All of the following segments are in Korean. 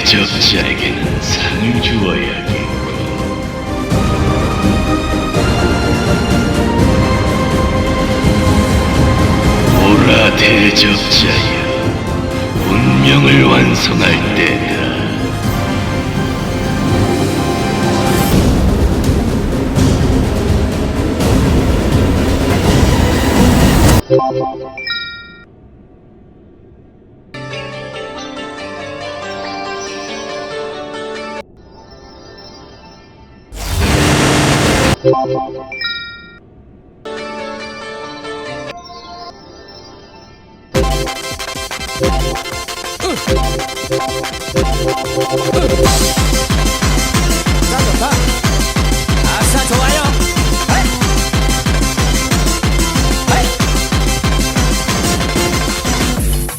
대적자에게는 상을 주어야겠고. 오라 대적자여. 운명을 완성할 때다 아싸 좋아요.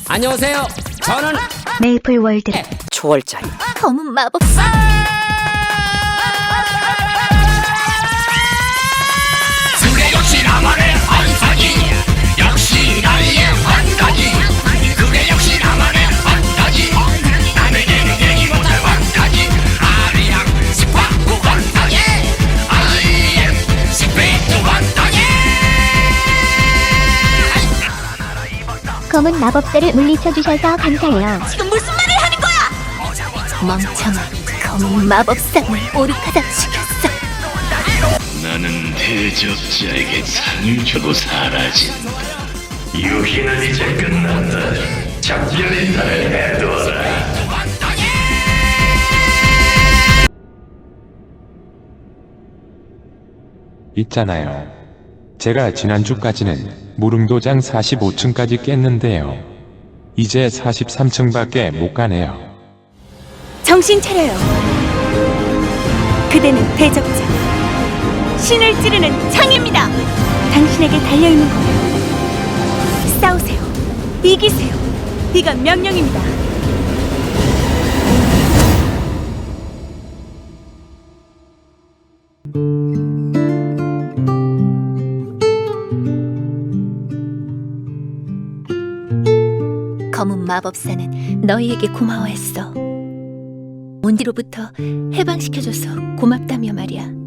안녕하세요. 저는 메이플 월드 초월자이. 검은 마법사 검은 마법사를 물리쳐 주셔서 감사해요. 지금 무슨 말을 하는 거야 멍청한 검은 마법사를 오르카다 죽였어. 나는 대적자에게 상을 주고 사라진다 유희는 이제 끝났다 작전이 나를 해둬라 있잖아요. 제가 지난주까지는 무릉도장 45층까지 깼는데요. 이제 43층밖에 못 가네요. 정신 차려요. 그대는 대적자. 신을 찌르는 창입니다. 당신에게 달려있는 거예요. 싸우세요. 이기세요. 이건 명령입니다. 검은 마법사는 너희에게 고마워했어. 몬디로부터 해방시켜줘서 고맙다며 말이야.